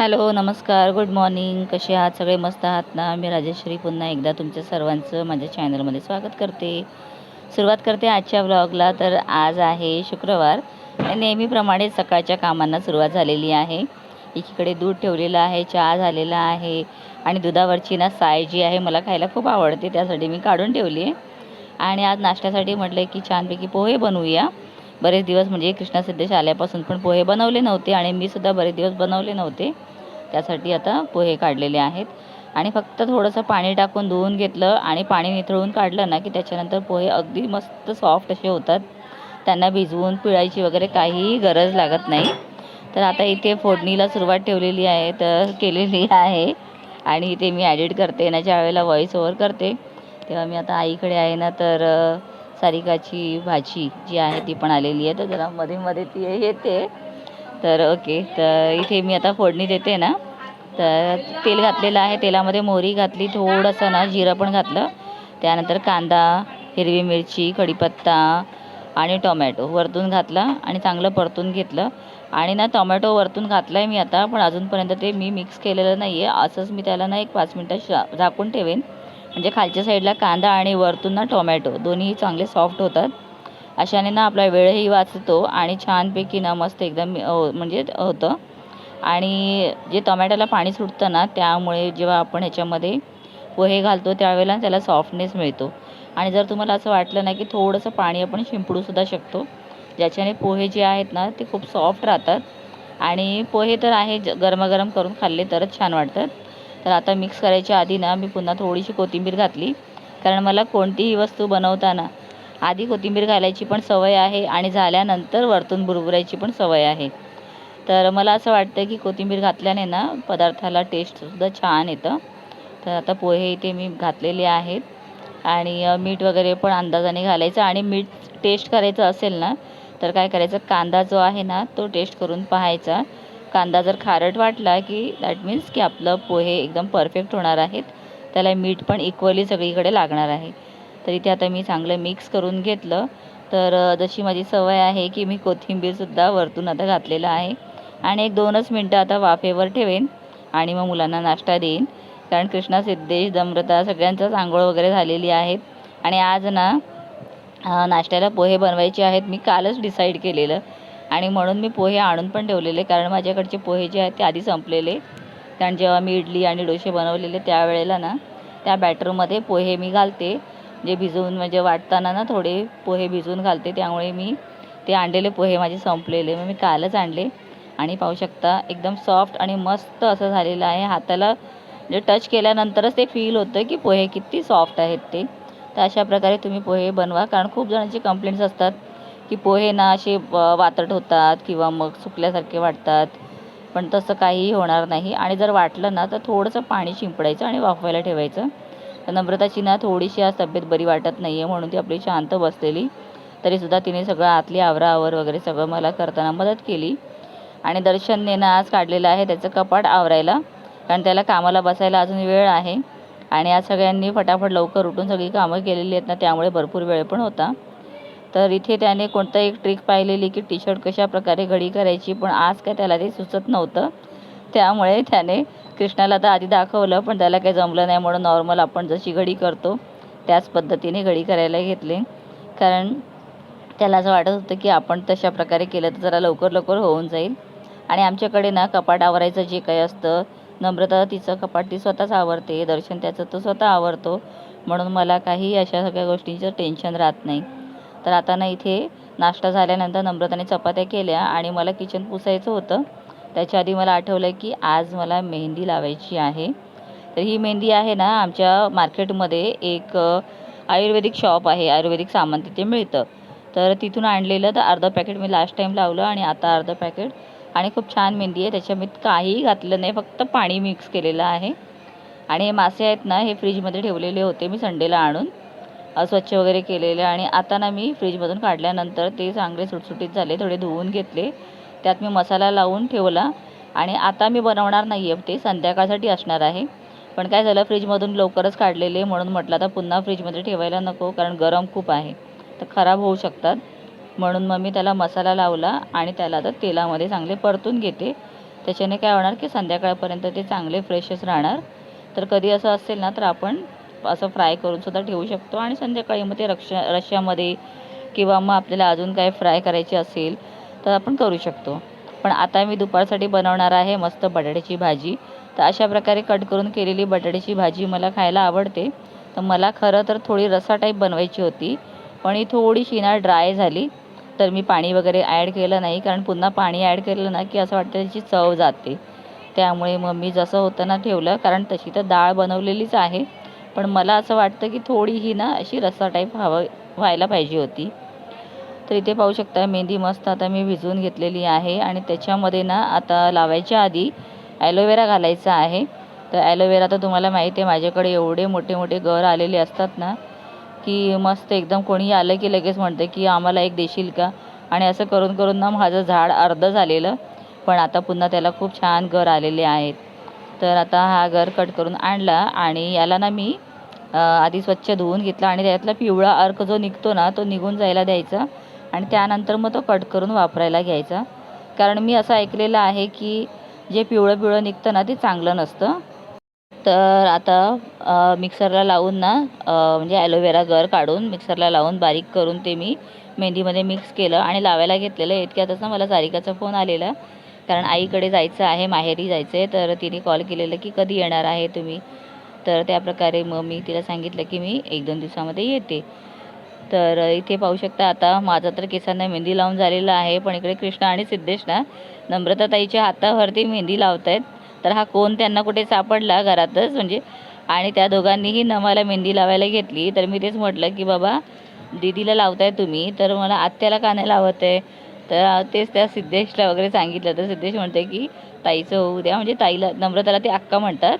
Hello नमस्कार good morning. कसे आहात? सगळे मस्त आहात ना? मी राजेश्री. पुन्हा एकदा तुमच्या सर्वांचं माझ्या चॅनलमध्ये स्वागत करते. सुरुवात करते आजच्या व्लॉगला तर आज आहे शुक्रवार. नेहमीप्रमाणे सकाळच्या कामांना सुरुवात झालेली आहे. एकीकडे दूध ठेवलेलं आहे चहा झालेला आहे आणि दुधावरची ना साय जी आहे मला खायला खूप आवडते. त्यासाठी मी काढून ठेवली आहे. आणि आज नाश्त्यासाठी म्हटलं की छानपैकी पोहे बनवूया. बरेच दिवस म्हणजे कृष्णा सिद्धेश आल्यापासून पण पोहे बनवले नव्हते आणि मी सुद्धा बरेच दिवस बनवले नव्हते. त्यासाठी आता पोहे काढलेले आहेत. आणि फक्त थोडंसं पाणी टाकून धुवून घेतलं आणि पाणी निथळून काढलं ना की त्याच्यानंतर पोहे अगदी मस्त सॉफ्ट असे होतात. त्यांना भिजवून पिळायची वगैरे काहीही गरज लागत नाही. तर आता इथे फोडणीला सुरुवात ठेवलेली आहे तर केलेली आहे. आणि इथे मी ॲडिट करते ना ज्या वेळेला व्हॉईस ओव्हर करते तेव्हा मी आता आईकडे आहे ना तर सारिकाची भाजी जी आहे ती पण आलेली आहे. तर जरा मध्ये मध्ये ती येते. तर ओके तर इथे मी आता फोडणी देते ना. तर तेल घातलेलं आहे. तेलामध्ये मोहरी घातली थोडंसं ना जिरं पण घातलं. त्यानंतर कांदा हिरवी मिरची कढीपत्ता आणि टोमॅटो वरतून घातला आणि चांगलं परतून घेतलं. आणि ना टोमॅटो वरतून घातला आहे मी आता पण अजूनपर्यंत ते मी मिक्स केलेलं नाही आहे असंच मी त्याला ना एक पाच मिनटं शा झाकून ठेवेन. म्हणजे खालच्या साईडला कांदा आणि वरतून ना टोमॅटो दोन्ही चांगले सॉफ्ट होतात. अशाने ना आपला वेळही वाचतो आणि छानपैकी ना मस्त एकदम म्हणजे होतं. आणि जे टोमॅटोला पाणी सुटतं ना त्यामुळे जेव्हा आपण ह्याच्यामध्ये पोहे घालतो त्यावेळेला त्याला सॉफ्टनेस मिळतो. आणि जर तुम्हाला असं वाटलं ना की थोडंसं पाणी आपण शिंपडूसुद्धा शकतो ज्याच्याने पोहे जे आहेत ना ते खूप सॉफ्ट राहतात. आणि पोहे तर आहे ज गरमागरम करून खाल्ले तरच छान वाटतात. तर आता मिक्स करायच्या आधी ना मी पुन्हा थोडीशी कोथिंबीर घातली. कारण मला कोणतीही वस्तू बनवताना आधी कोथिंबीर घालायची पण सवय आहे आणि झाल्यानंतर वरतून बुरबुरायची पण सवय आहे. तर मला असं वाटतं की कोथिंबीर घातल्याने ना पदार्थाला टेस्टसुद्धा छान येतं. तर आता पोहे इथे मी घातलेले आहेत. आणि मीठ वगैरे पण अंदाजाने घालायचं आणि मीठ टेस्ट करायचं असेल ना तर काय करायचं? कांदा जो आहे ना तो टेस्ट करून पाहायचा. कांदा जर खारट वाटला की दॅट मीन्स की आपलं पोहे एकदम परफेक्ट होणार आहेत. त्याला मीठ पण इक्वली सगळीकडे लागणार आहे. तर इथे आता मी चांगलं मिक्स करून घेतलं. तर जशी माझी सवय आहे की मी कोथिंबीरसुद्धा वरतून आता घातलेलं आहे. आणि एक दोनच मिनटं आता वाफेवर ठेवेन आणि मग मुलांना नाश्ता देईन. कारण कृष्णा सिद्धेश दम्रता सगळ्यांचाच आंघोळ वगैरे झालेली आहेत. आणि आज ना नाश्त्याला पोहे बनवायचे आहेत. मी कालच डिसाईड केलेलं. आणि म्हणून मी पोहे आणून पण ठेवलेले कारण माझ्याकडचे पोहे जे आहेत ते आधी संपलेले. कारण जेव्हा मी इडली आणि डोसे बनवलेले त्यावेळेला ना त्या बॅटरमध्ये पोहे मी घालते. जे भिजवून म्हणजे वाटताना ना थोडे पोहे भिजवून घालते त्यामुळे मी ते आणलेले पोहे माझे संपलेले. मग मी कालच आणले. आणि पाहू शकता एकदम सॉफ्ट आणि मस्त असं झालेलं आहे. हाताला म्हणजे टच केल्यानंतरच ते फील होतं की पोहे किती सॉफ्ट आहेत ते. तर अशा प्रकारे तुम्ही पोहे बनवा कारण खूप जणांची कंप्लेंट्स असतात. की पोहे ना असे वातट होतात किंवा मग सुकल्यासारखे वाटतात. पण तसं काहीही होणार नाही. आणि जर वाटलं ना तर थोडंसं पाणी शिंपडायचं आणि वाफवायला ठेवायचं. तर नम्रताची ना थोडीशी आज तब्येत बरी वाटत नाही आहे म्हणून ती आपली शांत बसलेली. तरीसुद्धा तिने सगळं आतली आवराआवर वगैरे सगळं मला करताना मदत केली. आणि दर्शनने ना आज काढलेलं आहे त्याचं कपाट आवरायला. कारण त्याला कामाला बसायला अजून वेळ आहे. आणि आज सगळ्यांनी फटाफट लवकर उठून सगळी कामं केलेली आहेत ना त्यामुळे भरपूर वेळ पण होता. तर इथे त्याने कोणतं एक ट्रिक पाहिलेली की टी शर्ट कशाप्रकारे घडी करायची पण आज काय त्याला ते सुचत नव्हतं. त्यामुळे त्याने कृष्णाला तर आधी दाखवलं पण त्याला काही जमलं नाही म्हणून नॉर्मल आपण जशी घडी करतो त्याच पद्धतीने घडी करायला घेतले. कारण त्याला असं वाटत होतं की आपण तशा प्रकारे केलं तर जरा लवकर लवकर होऊन जाईल. आणि आमच्याकडे ना कपाट आवरायचं जे काही असतं नम्रता तिचं कपाट ती स्वतःच आवरते दर्शन त्याचं तो स्वतः आवरतो. म्हणून मला काही अशा सगळ्या गोष्टींचं टेन्शन राहत नाही. तर आता ना इथे नाश्ता झाल्यानंतर नम्रताने चपात्या केल्या आणि मला किचन पुसायचं होतं. त्याच्या आधी मला आठवलं की आज मला मेहंदी लावायची आहे. तर ही मेहंदी आहे ना आमच्या मार्केटमध्ये एक आयुर्वेदिक शॉप आहे आयुर्वेदिक सामान तिथे मिळतं. तर तिथून आणलेलं तर अर्धं पॅकेट मी लास्ट टाईम लावलं आणि आता अर्धं पॅकेट आणि खूप छान मेहंदी आहे त्याच्यामध्ये मी काहीही घातलं नाही फक्त पाणी मिक्स केलेलं आहे. आणि हे मासे आहेत ना हे फ्रीजमध्ये ठेवलेले होते मी संडेला आणून. स्वच्छ वगैरे केलेले आणि आता ना मी फ्रीजमधून काढल्यानंतर ते चांगले सुटसुटीत झाले थोडे धुवून घेतले. त्यात मी मसाला लावून ठेवला आणि आता मी बनवणार नाही आहे ते संध्याकाळसाठी असणार आहे. पण काय झालं फ्रीजमधून लवकरच काढलेले म्हणून म्हटलं आता पुन्हा फ्रीजमध्ये ठेवायला नको कारण गरम खूप आहे. तर खराब होऊ शकतात. म्हणून मग मी त्याला मसाला लावला आणि त्याला आता तेलामध्ये चांगले परतून घेते. त्याच्याने काय होणार की संध्याकाळपर्यंत ते चांगले फ्रेशच राहणार. तर कधी असं असेल ना तर आपण असं फ्राय करून सुद्धा ठेवू शकतो. आणि संध्याकाळी मग ते रक्ष रश्श्यामध्ये किंवा मग आपल्याला अजून काय फ्राय करायचे असेल तर आपण करू शकतो. पण आता मी दुपारसाठी बनवणार आहे मस्त बटाट्याची भाजी. तर अशा प्रकारे कट करून केलेली बटाट्याची भाजी मला खायला आवडते. तर मला खरं तर थोडी रसा टाईप बनवायची होती. पण ही थोडीशी ना ड्राय झाली. तर मी पाणी वगैरे ॲड केलं नाही. कारण पुन्हा पाणी ॲड केलं ना की असं वाटतं त्याची चव जाते. त्यामुळे मग मी जसं होतं ना ठेवलं. कारण तशी तर डाळ बनवलेलीच आहे. पण मला असं वाटतं की थोडी ही ना अशी रस्सा टाईप हवं व्हायला पाहिजे होती. तर इथे पाहू शकता मेहंदी मस्त आता मी भिजवून घेतलेली आहे आणि त्याच्यामध्ये ना आता लावायच्या आधी ॲलोवेरा घालायचा आहे. तर ॲलोवेरा तर तुम्हाला माहिती आहे माझ्याकडे एवढे मोठे मोठे गर आलेले असतात ना की मस्त एकदम कोणी आलं की लगेच म्हणते की आम्हाला एक देशील का? आणि असं करून करून ना माझं झाड अर्धं झालेलं. पण आता पुन्हा त्याला खूप छान गर आलेले आहेत. तर आता हा गर कट करून आणला आणि याला ना मी आधी स्वच्छ धुवून घेतला आणि त्यातला पिवळा अर्क जो निघतो ना तो निघून जायला द्यायचा आणि त्यानंतर मग तो कट करून वापरायला घ्यायचा. कारण मी असं ऐकलेलं आहे की जे पिवळं पिवळं निघतं ना ते चांगलं नसतं. तर आता मिक्सरला लावून ना म्हणजे ॲलोवेरा गर काढून मिक्सरला लावून बारीक करून ते मी मेहंदीमध्ये मिक्स केलं आणि लावायला घेतलेलं इतक्यातच ना मला सारिकाचा फोन आलेला. कारण आईकडे जायचं आहे माहेरी जायचं आहे तर तिने कॉल केलेलं की कधी येणार आहे तुम्ही? तर त्या प्रकारे मग मी तिला सांगितलं की मी एक दोन दिवसामध्ये येते. तर इथे पाहू शकता आता माझा तर केसांना मेहंदी लावून झालेलं आहे पण इकडे कृष्णा आणि सिद्धेश ना नम्रताताईच्या हातावरती मेहंदी लावत आहेत तर हा कोण त्यांना कुठे सापडला घरातच? म्हणजे आणि त्या दोघांनीही नमाला मेहंदी लावायला घेतली. तर मी तेच म्हटलं की बाबा दीदीला लावताय तुम्ही तर मला आत्याला का नाही लावत आहे? तर तेच त्या सिद्धेशला वगैरे सांगितलं. तर सिद्धेश म्हणते की ताईचं होऊ द्या. म्हणजे ताईला नम्रताला ते अक्का म्हणतात.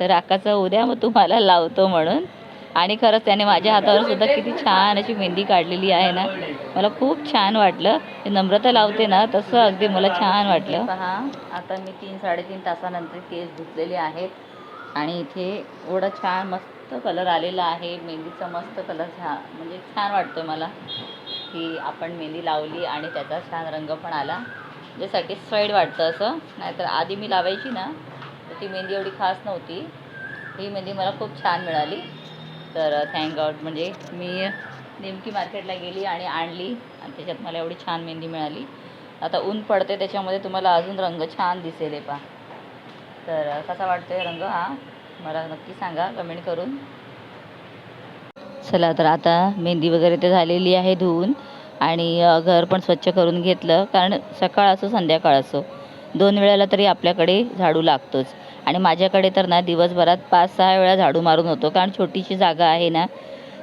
तर अक्काचं होऊ द्या मग तुम्हाला लावतो म्हणून. आणि खरंच त्याने माझ्या हातावर सुद्धा किती छान अशी मेहंदी काढलेली आहे ना. मला खूप छान वाटलं. नम्रता लावते ना तसं अगदी मला छान वाटलं. पहा आता मी तीन साडेतीन तासानंतर केस धुतलेले आहेत. आणि इथे एवढं छान मस्त कलर आलेला आहे. मेहंदीचा मस्त कलर छा म्हणजे छान वाटतो मला की आपण मेहंदी लावली आणि त्याचा छान रंग पण आला. म्हणजे सॅटिस्फाईड वाटतं असं. नाहीतर आधी मी लावायची ना तर ती मेहंदी एवढी खास नव्हती. ही मेहंदी मला खूप छान मिळाली. तर थँक गॉड म्हणजे मी नेमकी मार्केटला गेली आणि आणली आणि त्याच्यात मला एवढी छान मेहंदी मिळाली. आता ऊन पडते त्याच्यामध्ये तुम्हाला अजून रंग छान दिसेल आहे पहा. तर कसा वाटतो आहे रंग? हा. मला नक्की सांगा कमेंट करून. चला तर आता मेहंदी वगैरे ते झालेली आहे धुवून आणि घर पण स्वच्छ करून घेतलं. कारण सकाळ असो संध्याकाळ असो दोन वेळेला तरी आपल्याकडे झाडू लागतोच. आणि माझ्याकडे तर ना दिवसभरात पाच सहा वेळा झाडू मारून होतो. कारण छोटीशी जागा आहे ना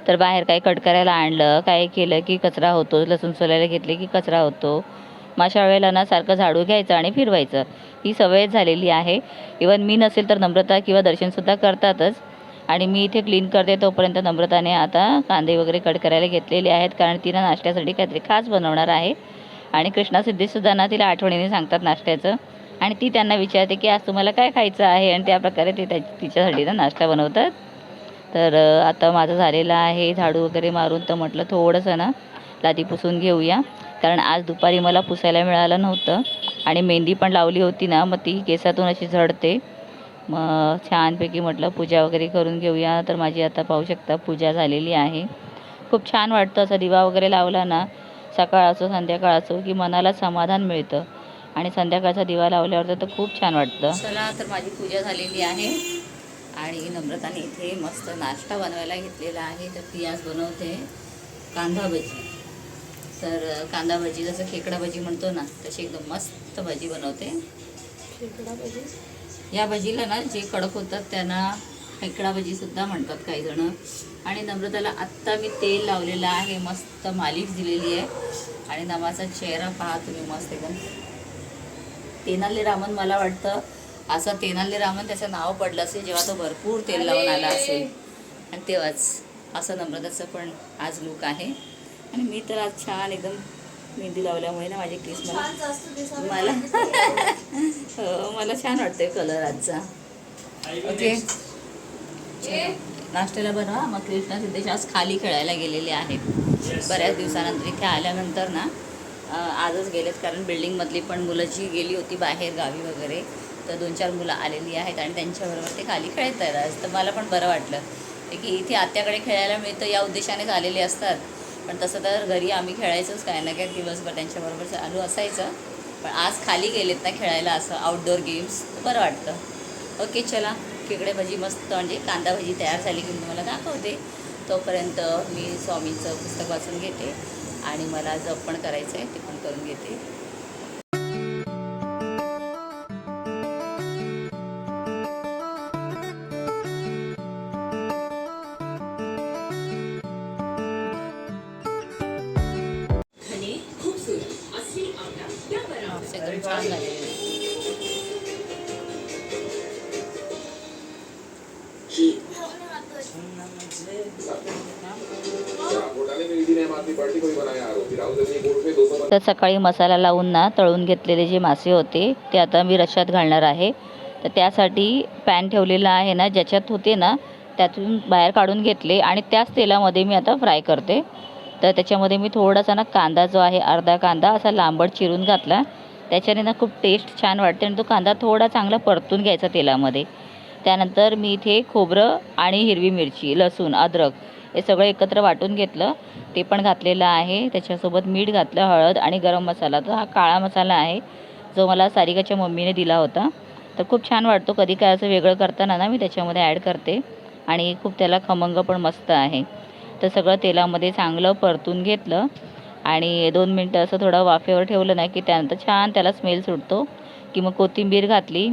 तर बाहेर काही कट करायला आणलं काय केलं की कचरा होतो लसूण सोलायला घेतले की कचरा होतो. मग अशा वेळेला ना सारखं झाडू घ्यायचं आणि फिरवायचं. ही सवयच झालेली आहे. इवन मी नसेल तर नम्रता किंवा दर्शनसुद्धा करतातच. आणि मी इथे क्लीन करते तोपर्यंत नम्रताने आता कांदे वगैरे कट करायला घेतलेले आहेत. कारण तिनं नाश्त्यासाठी काहीतरी खास बनवणार आहे. आणि कृष्णा सिद्धीसुद्धा ना तिला आठवणीने सांगतात नाश्त्याचं. आणि ती त्यांना विचारते की आज तुम्हाला काय खायचं आहे? आणि त्या प्रकारे ते त्या तिच्यासाठी ना नाश्ता बनवतात. तर आता माझं झालेलं आहे झाडू वगैरे मारून. तर म्हटलं थोडंसं ना लादी पुसून घेऊया. कारण आज दुपारी मला पुसायला मिळालं नव्हतं. आणि मेहंदी पण लावली होती ना मग ती केसातून अशी झडते. मग छानपैकी म्हटलं पूजा वगैरे करून घेऊया. तर माझी आता पाहू शकता पूजा झालेली आहे. खूप छान वाटतं असं दिवा वगैरे लावला ना सकाळ असो संध्याकाळ असो की मनाला समाधान मिळतं. आणि संध्याकाळचा दिवा लावल्यावर तर खूप छान वाटतं. चला तर माझी पूजा झालेली आहे. आणि नम्रताने इथे मस्त नाश्ता बनवायला घेतलेला आहे. तर ती आज बनवते कांदा भजी तर कांदा भजी जसं खेकडा भजी म्हणतो ना तशी एकदम मस्त भजी बनवते. या भजीला ना जे कडक होतात त्यांना खेकडा भजीसुद्धा म्हणतात काही जण. आणि नम्रताला आत्ता मी तेल लावलेलं आहे मस्त मालिश दिलेली आहे. आणि नमाचा चेहरा पहा तुम्ही मस्त एकदम. तेनाली रामन मला वाटतं असं तेनाली रामन त्याचं नाव पडलं असेल जेव्हा तो भरपूर तेल लावून आला असेल. आणि तेव्हाच असं नम्रताचं पण आज लुक आहे. आणि मी तर आज छान एकदम मेहंदी लावल्यामुळे ना माझे केस मला मला हो, मला छान वाटतंय कलर आजचा. ओके नाश्त्याला बनवा मग कृष्णा सिद्धेश आज खाली खेळायला गेलेले आहेत. बऱ्याच दिवसानंतर इथे आल्यानंतर ना आजच गेलेत कारण बिल्डिंगमधली पण मुलं जी गेली होती बाहेर गावी वगैरे तर दोन चार मुलं आलेली आहेत आणि त्यांच्याबरोबर ते खाली खेळत आहेत आज. तर मला पण बरं वाटलं. की इथे आत्याकडे खेळायला मिळतं या उद्देशानेच आलेले असतात. पण तसं तर घरी आम्ही खेळायचोच काय ना काय दिवसभर त्यांच्याबरोबर चालू असायचं. पण आज खाली गेलेत ना खेळायला असं आउटडोअर गेम्स बरं वाटतं. ओके चला. खेकडे भाजी मस्त म्हणजे कांदा भाजी तयार झाली की मी तुम्हाला दाखवते. तोपर्यंत मी स्वामींचं पुस्तक वाचून घेते आणि मला जप पण करायचं आहे ते पण करून घेते. तर सकाळी मसाला लावून ना तळून घेतलेले जे मासे होते ते आता मी रशात घालणार आहे. तर त्यासाठी पॅन ठेवलेला आहे ना ज्याच्यात होते ना त्यातून बाहेर काढून घेतले आणि त्याच तेलामध्ये मी आता फ्राय करते. तर त्याच्यामध्ये मी थोडासा ना कांदा जो आहे अर्धा कांदा असा लांबट चिरून घातला. त्याच्याने ना खूप टेस्ट छान वाटते आणि तो कांदा थोडा चांगला परतून घ्यायचा तेलामध्ये. त्यानंतर मी इथे खोबरं आणि हिरवी मिरची लसूण अद्रक हे सगळं एकत्र वाटून घेतलं. ते पण घातलेलं आहे. त्याच्यासोबत मीठ घातलं हळद आणि गरम मसाला. तर हा काळा मसाला आहे जो मला सारिकाच्या मम्मीने दिला होता. तर खूप छान वाटतो. कधी काय असं वेगळं करताना ना मी त्याच्यामध्ये ॲड करते. आणि खूप त्याला खमंग पण मस्त आहे. तर सगळं तेलामध्ये चांगलं परतून घेतलं. आणि दोन मिनटं असं थोडं वाफेवर ठेवलं ना की त्यानंतर छान त्याला स्मेल सुटतो. की मग कोथिंबीर घातली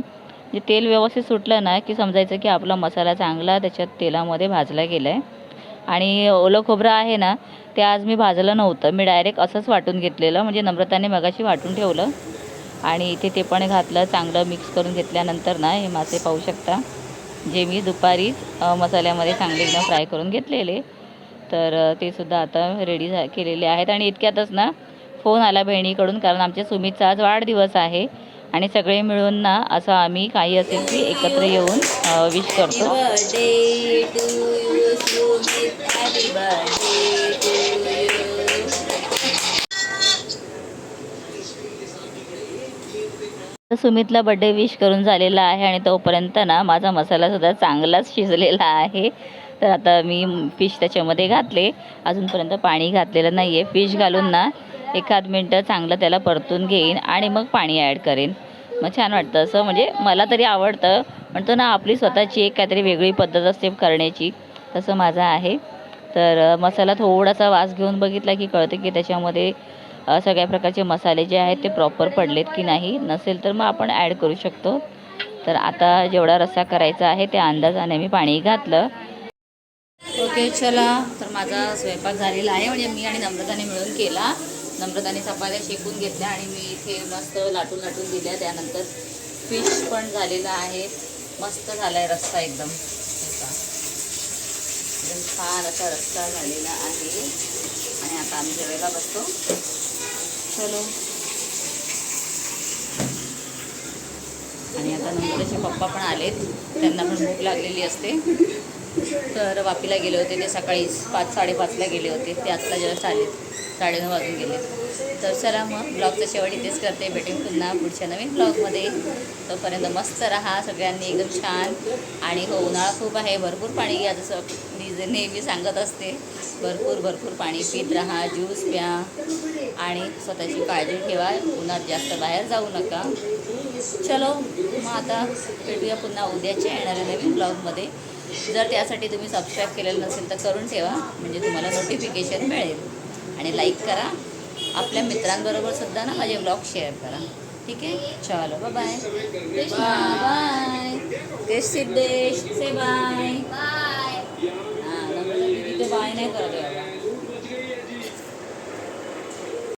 जे तेल व्यवस्थित सुटलं ना की समजायचं की आपला मसाला चांगला त्याच्यात तेलामध्ये भाजला गेला आहे आणि ओलं खोबरं आहे ना ते आज मी भाजलं नव्हतं. मी डायरेक्ट असंच वाटून घेतलेलं म्हणजे नम्रताने मगाशी वाटून ठेवलं. आणि इथे ते पण घातलं चांगलं मिक्स करून घेतल्यानंतर ना हे मासे पाहू शकता. जे मी दुपारीच मसाल्यामध्ये चांगले एकदम फ्राय करून घेतलेले. तर ते सुद्धा आता रेडी झा केलेले आहेत. आणि इतक्यातच ना फोन आला बहिणीकडून कारण आमच्या सुमितचा आज वाढदिवस आहे. आणि सगळे मिळून ना असं आम्ही काही असेल की एकत्र येऊन विश करतो. सुमितला बड्डे विश करून झालेला आहे आणि तोपर्यंत ना माझा मसालासुद्धा चांगलाच शिजलेला आहे. तर आता मी फिश त्याच्यामध्ये घातले. अजूनपर्यंत पाणी घातलेलं नाही आहे फिश घालून ना एखाद मिनटं चांगलं त्याला परतून घेईन आणि मग पाणी ॲड करेन. मग छान वाटतं. असं म्हणजे मला तरी आवडतं. म्हणतो ना आपली स्वतःची एक काहीतरी वेगळी पद्धत असते करण्याची. तसं माझं आहे. तर मसाला थोडासा वास घेऊन बघितला की कळतं की त्याच्यामध्ये सगळ्या प्रकारचे मसाले जे आहेत ते प्रॉपर पडलेत की नाही. नसेल तर मग आपण ॲड करू शकतो. तर आता जेवढा रस्सा करायचा आहे त्या अंदाजाने मी पाणी घातलं. ओके चला. तर माझा स्वयंपाक झालेला आहे. म्हणजे मी आणि नम्रताने मिळून केला. नम्रताने चपात्या शेकून घेतल्या आणि मी इथे मस्त लाटून लाटून दिल्या. त्यानंतर फिश पण झालेलं आहे. मस्त झाला आहे रस्सा एकदम. एकदम छान असा रस्सा झालेला आहे. आणि आता आम्ही जेवायला बसतो. चलो. आणि आता नंतरचे पप्पा पण आलेत. त्यांना पण भूक लागलेली असते. तर वापीला गेले होते ते सकाळी पाच साडेपाचला गेले होते. ते आत्ता जस्ट आले. साडेनऊ वाजून गेले. तर चला मग ब्लॉगचं शेवट इथेच करते. भेटेन पुन्हा पुढच्या नवीन ब्लॉगमध्ये. तोपर्यंत मस्त राहा. सगळ्यांनी एकदम छान. आणि हो उन्हाळा खूप आहे. भरपूर पाणी घ्या. जसं मी जे नेहमी सांगत असते. भरपूर भरपूर पाणी पित राहा. ज्यूस प्या. आणि स्वतःची काळजी ठेवा. उन्हात जास्त बाहेर जाऊ नका. चलो मग आता भेटूया पुन्हा उद्याच्या येणाऱ्या नवीन ब्लॉगमध्ये. जर त्यासाठी तुम्ही सबस्क्राईब केलेलं नसेल तर करून ठेवा. म्हणजे तुम्हाला नोटिफिकेशन मिळेल. आणि लाईक करा. आपल्या मित्रांबरोबर सुद्धा ना माझे ब्लॉग शेअर करा. ठीक आहे? चलो बाय बाय देश सिद्धेश से बाय हां बाय नाही करत.